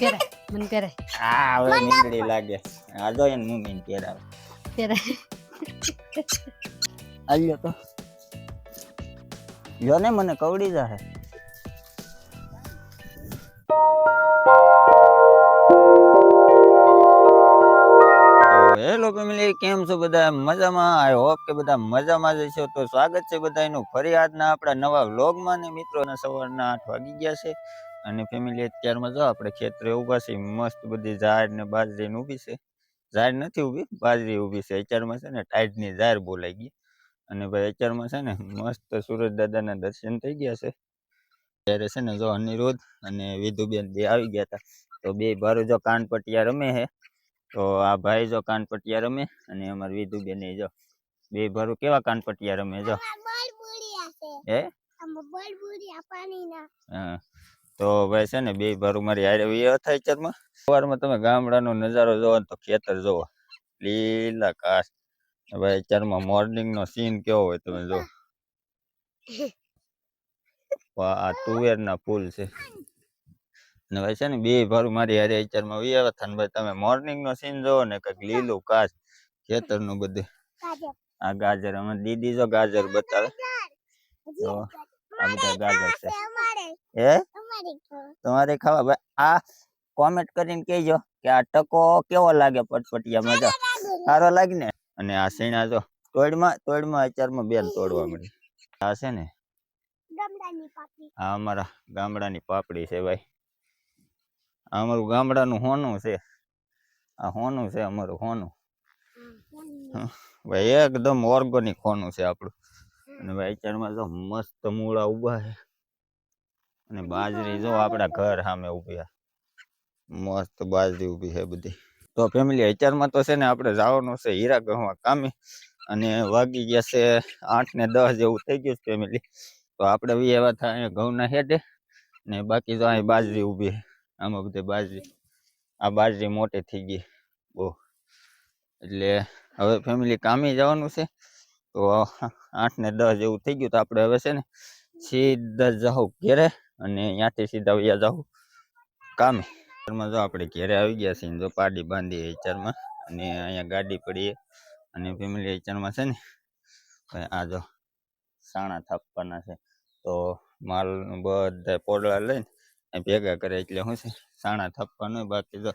પહેરાય મને પહેરાય આ હવે નીકળી લાગે. આ જો એને મમ્મી ને પહેરાવે પહેરાય આલ્યો તો. જો ને મને કવડી જાહે. હેલો ફેમિલી કેમ છો બધા? મજામાં? આઈ હોપ કે બધા મજામાં જ છો તો સ્વાગત છે બધાનું. ફરી આજના આપણા નવા વ્લોગમાં ને મિત્રોના સવારના આઠ વાગી ગયા છે. અને ફેમિલી અત્યારમાં જો આપણે ખેતરે ઊભા છે મસ્ત બધી ઝાડ ને બાજરી ને ઊભી છે. ઝાડ નથી ઊભી બાજરી ઊભી છે. અત્યારમાં છે ને ટાઈડની ઝાડ બોલાઈ ગઈ. અને ભાઈ અત્યારમાં છે ને મસ્ત સુરજ દાદાના દર્શન થઈ ગયા છે. ત્યારે છે ને જો અનિરુદ્ધ અને વિધુબેન બે આવી ગયા હતા. તો બે ભારું જો કાનપટિયા રમે છે. તો આ ભાઈ જો કાનપટિયા રમે અને અમારી વિધુબેન જો બે ભારું કેવા કાનપટિયા રમે જો? હે? હા. તો ભાઈ છે ને બે ભારું મારી હારે વી થાય ચરમાં સવારમાં તમે ગામડાનો નજારો જોવો તો ખેતર જોવો. લીલા કાશ ભાઈ અત્યારમાં મોર્નિંગ નો સીન કેવો હોય તમે જો આ તુવેર ના ફૂલ છે. ને ભાઈ છે ને બે ભારું મારી હારે અત્યારમાં વી આવ્યા હતા ને ભાઈ તમે મોર્નિંગ નો સીન જોવો ને કંઈક લીલું કાચ ખેતરનું બધું. આ ગાજર, અમે દીદી જો ગાજર બતાવે. તો આ બધા ગાજર છે. હે? તમારે ખાવા ભાઈ આ કોમેન્ટ કરીને કહેજો કે આ ટકો કેવો લાગે પટપટિયા મજા. સારો લાગે ને. અને આ સીણા જો તોડમાં તોડમાં અત્યારમાં બેલ તોડવા મળી. આ છે ને? આ અમારા ગામડાની પાપડી છે ભાઈ. આ અમારું ગામડાનું હોનું છે. આ હોનું છે અમારું હોનું. ભાઈ એકદમ ઓર્ગોનિક હોનું છે આપણું. અને ભાઈ અત્યારમાં જો મસ્ત મૂળા ઊભા છે. અને બાજરી જો આપણા ઘર સામે ઊભી મસ્ત બાજરી ઊભી છે બધી. તો ફેમિલી અત્યારમાં તો છે ને આપણે જવાનું છે હીરા ગહવા કામે અને વાગી ગયા છે આઠ ને દસ જેવું થઈ ગયું છે ફેમિલી તો આપણે બી એવા થાય ઘઉંના હેડે ને બાકી તો અહીં બાજરી ઊભી છે આમાં બધી બાજરી. આ બાજરી મોટી થઈ ગઈ બહુ. એટલે હવે ફેમિલી કામે જવાનું છે. તો આઠ ને દસ જેવું થઈ ગયું તો આપણે હવે છે ને સીધા જાઉં ઘેરે. અને ત્યાંથી સીધા વયા જાઉં કામે. ઘરમાં જો આપણે ઘેરે આવી ગયા છીએ જો પાડી બાંધી વિચારમાં અને અહીંયા ગાડી પડીએ અને ફેમિલી વિચારમાં છે ને આ જો સાણા થાપવાના છે. તો માલ બધા પોડલા લઈને ભેગા કરે એટલે શું છે સાણા થાપવાનું બાકી જો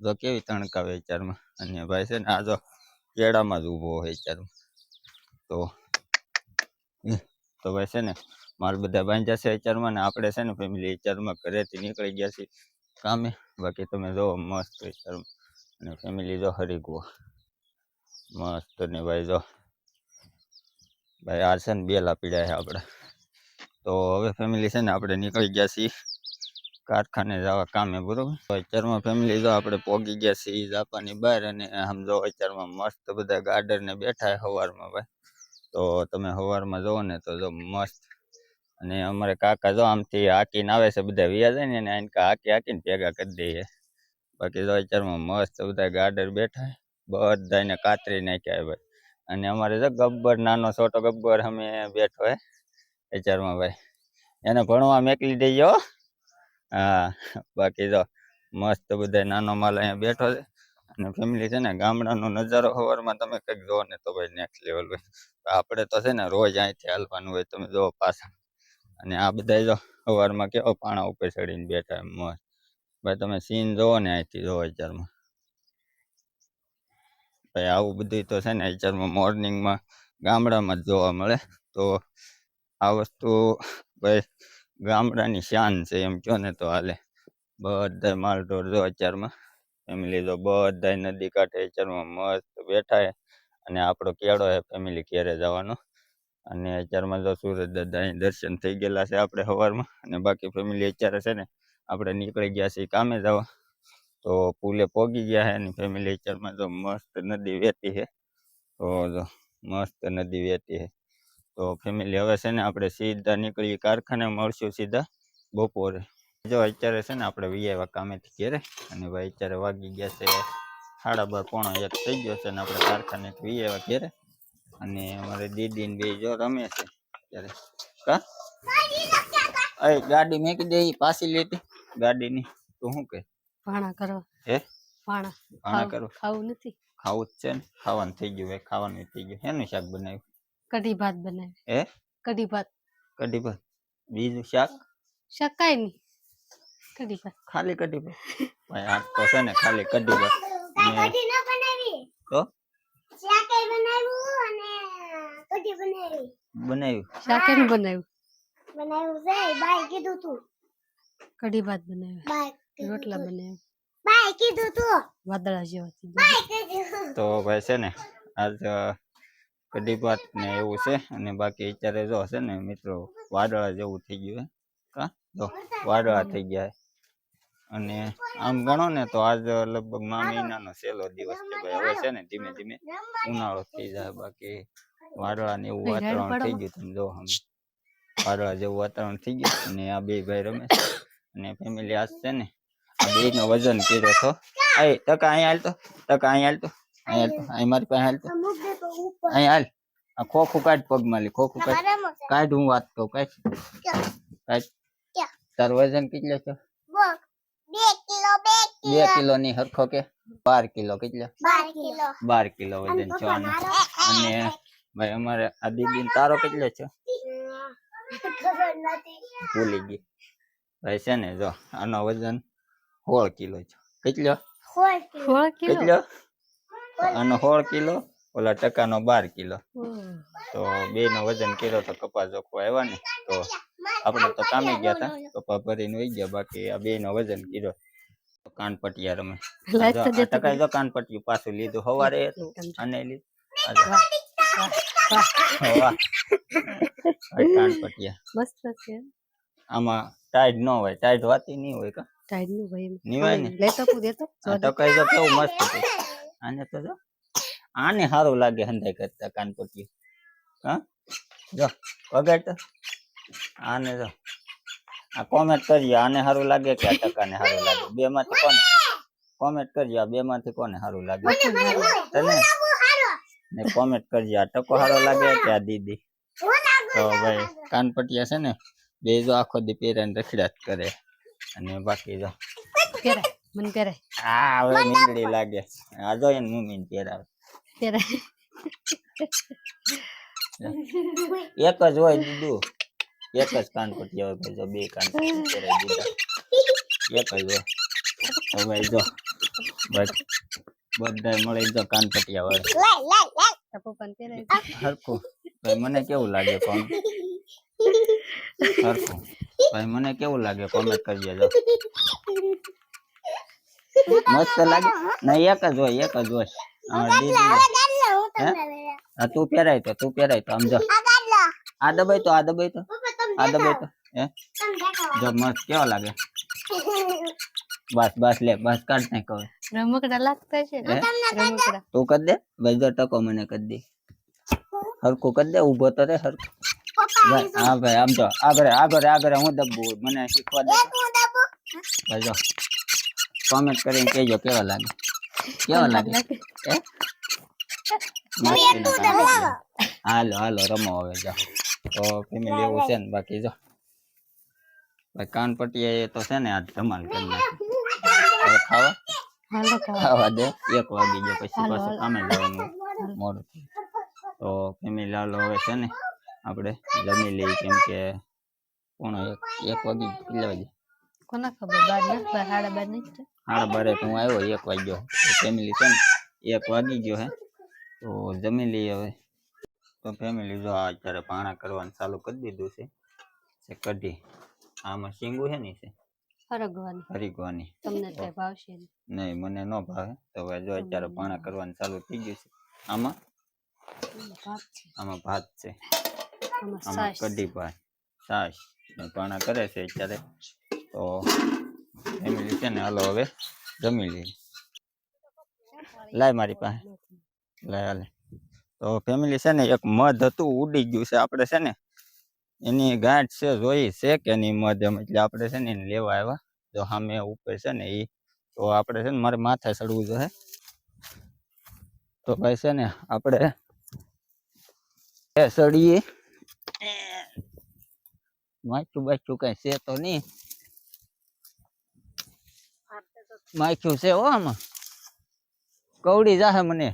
જો કેવી તણકાવે વિચારમાં અને ભાઈ છે ને આ જો કેળામાં જ ઊભો હોય વિચારમાં તો તો ભાઈ છે ને, મારા બધા બાંધ્યા છે વિચારમાં ને આપણે છે ને ફેમિલી વિચારમાં ઘરેથી નીકળી ગયા છીએ કામે. બાકી તમે જો મસ્ત વિચારમાં અને ફેમિલી જો હરીગવો મસ્ત ને ભાઈ જો. ભાઈ આ છે ને બેલા પીડ્યા છે આપણે તો હવે ફેમિલી છે ને આપણે નીકળી ગયા છીએ કારખાને જવા કામે, બરોબર? તો અત્યારમાં ફેમિલી જો આપણે પોગી ગયા છીએ જાપાની બહાર અને આમ જો અત્યારમાં મસ્ત બધા ગાર્ડન ને બેઠા સવારમાં ભાઈ. તો તમે સવારમાં જોવો ને તો જો મસ્ત. અને અમારે કાકા જો આમથી હાકીને આવે છે, બધા વ્યા જાય ને એને આઈને હાકી હાકીને ભેગા કરી દઈએ. બાકી જો અત્યારમાં મસ્ત બધા ગાર્ડન બેઠા છે બધાને કાતરી નાખ્યા છે ભાઈ અને અમારે જો ગબ્બર, નાનો છોટો ગબ્બર અમે બેઠો હે, અત્યારમાં ભાઈ. એને ભણવા મેકલી દઈએ હો. હા, બાકી જો મસ્ત બધા નાનો માલ અહીંયા બેઠો છે. અને ફેમિલી છે ને, ગામડાનો નજારો સવારમાં તમે કંઈક જુઓ ને તો ભાઈ નેક્સ્ટ લેવલ ભાઈ આપણે તો છે ને રોજ અહીંથી હાલવાનું હોય, તમે જોવો પાછા. અને આ બધા જો સવારમાં કેવો પાણા ઉપર ચડીને બેઠા એમ મસ્ત. ભાઈ તમે સીન જુઓ ને અહીંથી જુઓ અત્યારમાં ભાઈ આવું બધું તો છે ને અત્યારમાં મોર્નિંગમાં ગામડામાં જ જોવા મળે. તો આ વસ્તુ ભાઈ ગામડાની શાન છે એમ કહો ને તો હાલે. બધા માલ ઢોર જો અત્યારમાં ફેમિલી જો બધા નદી કાંઠે અત્યારમાં મસ્ત બેઠા છે અને આપણો કેળો છે ફેમિલી ઘેરે જવાનો. અને અત્યારમાં જો સુરત દાદા અહીં દર્શન થઈ ગયેલા છે આપણે સવારમાં અને બાકી ફેમિલી અત્યારે છે ને, આપણે નીકળી ગયા છીએ કામે જવા. તો પુલે પોગી ગયા છે અને ફેમિલી અત્યારમાં જો મસ્ત નદી વહેતી છે તો જો મસ્ત નદી વહેતી છે તો ફેમિલી હવે છે ને આપણે સીધા નીકળી કારખાને મળશું સીધા બપોરે. જો અત્યારે છે ને આપણે વી આવ્યા કામેથી ઘેરે અને ભાઈ અત્યારે વાગી ગયા છે સાડા બાર પોણો એક થઈ ગયો છે ને આપણે કારખાને વી આવ્યા ઘેરે અને અમારે દીદી ને બે જો રમે છે ત્યારે કા? અય ગાડી મેકી દે પાછી લેતી. ગાડીની. તો શું કે? ભાણા કરવા. હે? ભાણા. ભાણા ખાવું- ખાવું નથી. ખાવું જ છે ને. ખાવાનું થઈ ગયું ભાઈ ખાવાનું થઈ ગયું. હેનું શાક બનાવ્યું? કઢી ભાત બનાવ્યું હે? કઢી ભાત. કઢી ભાત. બીજું શાક? શકાય નહીં. કઢી પર ખાલી કઢી પર ભાઈ આ તો છે ને ખાલી કઢી પર કઢી ન બનાવી? તો? શાકે બનાવ્યું અને કઢી બનાવી. બનાવ્યું. શાકે નું બનાવ્યું. બનાવ્યું છે બાય કીધું તું. કઢી ભાત બનાવ્યું. રોટલા બનાવ્યા. બાય કીધું તું. વાદળા જેવા બાય કીધું તો. ભાઈ છે ને આજ કઢી ભાત ને એવું છે અને બાકી અત્યારે જો છે ને મિત્રો વાદળા જેવું થઈ ગયું હે. કા જો વાદળા થઈ ગયા. અને આમ ગણો ને તો આજ લગભગ મા મહિનાનો છેલ્લો દિવસ છે ભાઈ. હવે છે ને ધીમે ધીમે ઉનાળો થઈ જાય. બાકી વાદળા ને એવું વાતાવરણ થઈ ગયું તમે જો આમ. વાદળા જેવું વાતાવરણ થઈ ગયું અને આ બે ભાઈ રમે અને ફેમિલી આજ છે ને આ બે નો વજન કર્યો હતો આય ટકા અહીંયા હાલ તો. ટકા અહીં હાલ તો. અહીંયા હાલ તો. અહીં મારી પાસે હાલ તો. અમુક દે તો ઉપર. અહીંયા હાલ. આ ખોખું કાઢ પગમાં લી ખોખું કાઢ. કાઢ હું વાત કહું કાઢ. કાઢ. તારું વજન કેટલો છે? કિલો બે બે કિલો. કિલો ની હરખો કે? બાર કિલો કેટલો? બાર કિલો. બાર કિલો વજન છે અને ભાઈ અમારે આ દીદી તારો કેટલો છે? ભૂલી ગઈ. ભાઈ છે ને જો આનો વજન સોળ કિલો છે. કેટલો? કિલો. કેટલો? આનો સોળ કિલો ઓલા ટકાનો બાર કિલો. તો બે નો વજન કર્યો તો કપાસ જોખવા આવ્યા ને તો આપણે તો કામે ગયા હતા કપા ભરીને વહી ગયા બાકી આ બે નો વજન કર્યો. તો કાનપટિયા રમે. ટકાઈ તો કાનપટિયું પાછું લીધું. હવારે અને કાનપટિયા. મસ્ત છે. આમાં ટાઈટ ન હોય. ટાઈટ વાતી નહીં હોય કા? ટાઈડનું ને? લેતો તું દેતો કેવું મસ્ત આને તો જો આને સારું લાગે હંધાઈ કરતા કાનપટિયું. હા? જો વગાડ તો આને જો. આ કોમેન્ટ કરજો આને સારું લાગે કે આ ટકાને સારું લાગે? બે માંથી કોને? કોમેન્ટ કરજો આ બે માંથી કોને સારું લાગે? તને? ને કોમેન્ટ કરજો આ ટકો સારો લાગે કે આ દીદી? તો ભાઈ કાનપટિયા છે ને બે જો આખો દી પહેરાને રખડ્યા જ કરે. અને બાકી જો. મને પહેરે હા હવે નીંદડી લાગે. આ જો એને મમ્મીને પહેરાવે. પહેરાય. એક જ હોય દીધું એક જ કાનપટિયા હોય ભાઈ જો બે કાન દીધા. એક જ ભાઈ જો બસ બધા મળે જો પપ્પાને પહેરાય હરખું. ભાઈ મને કેવું લાગે કોણ હરખું. ભાઈ મને કેવું લાગે કોમેન્ટ કરી દેજો મસ્ત લાગે. ના એક જ હોય એક જ હોય. આમાં દીદી હે? આ તું પહેરાય તો તું પહેરાય તો આમ જો. આ દબાઈ તો આ દબાઈ તો. આ દબાઈ તો હે તમે દેખાડો જો મસ્ત કેવો લાગે બસ બસ લે બસ કાઢ નાખ હવે રમકડા લાગતા છે ને હે? રમકડા તું કરી દે ભાઈ જો ટકો મને કરી દે હરખું કરી દે ઊભો તો રે હરખું પપ્પા ભાઈ હા ભાઈ આમ જો આગળ આગળ આગળ હું દબવું મને શીખવા દે એક હું દબો ભાઈ જો કોમેન્ટ કરીને કહેજો કેવા લાગે કેવા લાગે હે મસ્તીના કાનપટિયા. હાલો હાલો રમો હવે જો તો ફેમિલી એવું છે ને બાકી જો. ભાઈ કાનપટિયા એ તો છે ને આ ધમાલ કરી નાખી ખાવા? ખાવા. દે. એક વાગી ગયો પછી પાછું. કામે જવાનું મોડું તો ફેમિલી હાલો હવે છે ને આપણે જમી લઈએ કેમ કે કોણ એક એક વાગી. કેટલા વાગે? કોના ખબર? બાર ના બાર સાડા બાર છે. સાડા બારે હું આવ્યો એક વાગ્યો. ફેમિલી છે ને એક વાગી ગયો હે. તો જમી લઈએ હવે. તો ફેમિલી જો આ અત્યારે પાણા કરવાનું ચાલુ કરી દીધું છે. છે કઢી આમાં શીંગું છે ને છે? હરગવાની. હરગવાની. તમને કઈ ભાવશે નહીં. મને ન ભાવે. તો હવે જો અત્યારે પાણા કરવાનું ચાલુ થઈ ગયું છે. આમાં? આમાં ભાત છે. આમાં આમાં કઢી ભાત સાસ. પાણા કરે છે અત્યારે. તો ફેમિલી છે ને હાલો હવે જમી લઈએ. લાય મારી પાસે. લાય હાલે. તો ફેમિલી છે ને, એક મધ હતું, ઉડી ગયું છે આપણે છે ને. એની ગાંઠ છે, જોઈ છે કે એની મધ એમ? એટલે આપણે છે ને એને લેવા આવ્યા. તો સામે ઉપર છે ને એ તો આપણે છે ને મારે માથે ચડવું જોઈએ તો ભાઈ છે ને, આપણે એ સડીએ માખ્યું બાચું કઈ છે તો નહીં. માખ્યું છે હો આમાં. કવડી જાહે મને.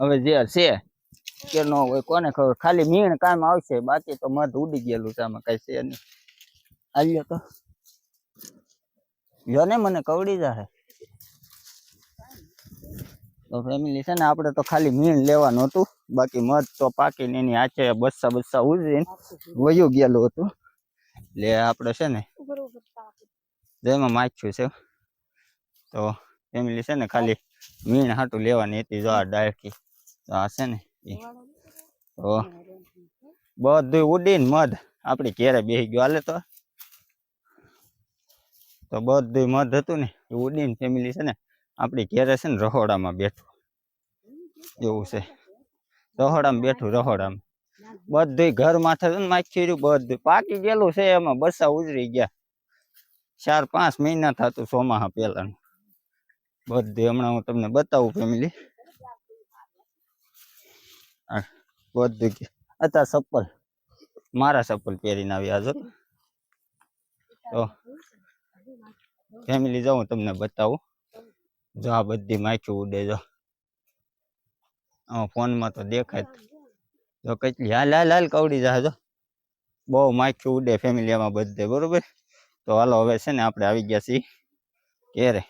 હવે જે છે કે ન હોય કોને ખબર. ખાલી મીણ કામ આવશે બાકી તો મધ ઉડી ગયેલું છે આમાં કઈ છે નહીં. આલ્યો તો. લ્યો ને મને કવડી જાહે. તો ફેમિલી છે ને આપણે તો ખાલી મીણ લેવાનું હતું. બાકી મધ તો પાકીને એની આચે બસ્સા બસ્સા ઉજરીને વયું ગયેલું હતું. એટલે આપણે છે ને જેમાં માછ્યું છે. તો ફેમિલી છે ને ખાલી મીણ હાટું લેવાની હતી જો આ તો આ છે ને ઓ. બધું ઉડીને મધ. આપણી ઘેરે બેસી ગયો હાલે તો. તો બધું મધ હતું ને એ ઉડીન ફેમિલી છે ને આપણી ઘેરે છે ને રહોડામાં બેઠું. એવું છે. રહોડામાં બેઠું રહોડામાં. બધું ઘર માથે છે ને માખી રહ્યું બધું પાકી ગયેલું છે એમાં બસા ઉજરી ગયા. ચાર પાંચ મહિના થતું ચોમાહા પહેલાનું. બધું હમણાં હું તમને બતાવું ફેમિલી બધું અત્યારે ચપ્પલ. મારા ચપ્પલ પહેરીને આવ્યા છો તો ફેમિલી જાઉં તમને બતાવું. જો આ બધી માખી ઉડે જો. ફોનમાં તો દેખાય જ. જો કેટલી હાલ હાલ હાલ કવડી જાય જો. બહુ માખી ઉડે ફેમિલી આમાં બધે, બરોબર? તો હાલો, હવે છે ને આપણે આવી ગયા છીએ ઘેરે.